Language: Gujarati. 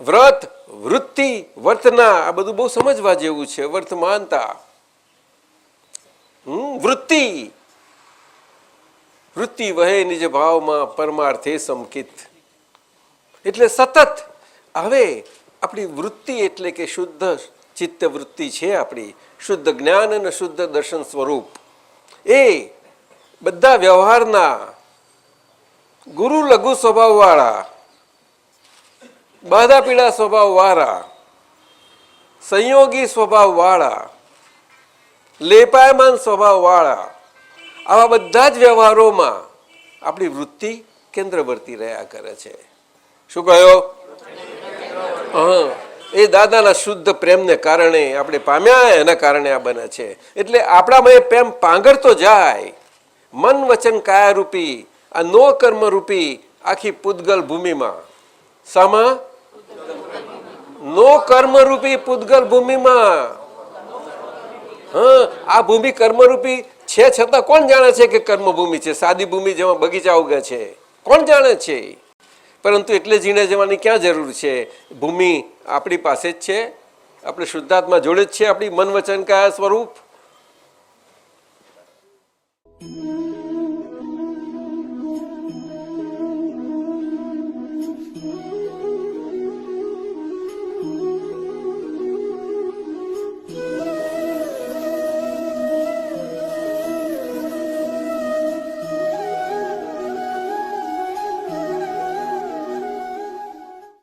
વ્રત, વૃત્તિ, વર્તના, આ બધું બહુ સમજવા જેવું છે વર્તમાનતા વૃત્તિ. વૃત્તિ વહે નિજ ભાવમાં પરમાર્થે સમકિત એટલે સતત. હવે આપણી વૃત્તિ એટલે કે શુદ્ધ ચિત્ત વૃત્તિ છે આપણી. શુદ્ધ જ્ઞાન અને શુદ્ધ દર્શન સ્વરૂપ. એ બધા વ્યવહારના ગુરુ લઘુ સ્વભાવવાળા બાધા પીડા સ્વભાવવાળા સંયોગી સ્વભાવવાળા લેપાયમાન સ્વભાવવાળા આવા બધા જ વ્યવહારોમાં આપણી વૃત્તિ કેન્દ્રવર્તી રહ્યા કરે છે. શું કહ્યો? હા, એ દાદાના શુદ્ધ પ્રેમને કારણે આપણે પામ્યા, એના કારણે આ બને છે. એટલે આપણામાં એ પ્રેમ પાંગરતો જાય. મન વચન કાયા રૂપી આ નો કર્મ રૂપી આખી પૂતગલ ભૂમિમાં. સામા? નો કર્મ પૂતગલ ભૂમિમાં. હા, આ ભૂમિ કર્મરૂપી છે છતાં કોણ જાણે છે કે કર્મભૂમિ છે? સાદી ભૂમિ જેમાં બગીચા ઉગે છે. કોણ જાણે છે? પરંતુ એટલે જીણે જવાની ક્યાં જરૂર છે? ભૂમિ આપણી પાસે જ છે. આપણે શુદ્ધાત્મા જોડે જ છે. આપણી મન વચન કયા સ્વરૂપ.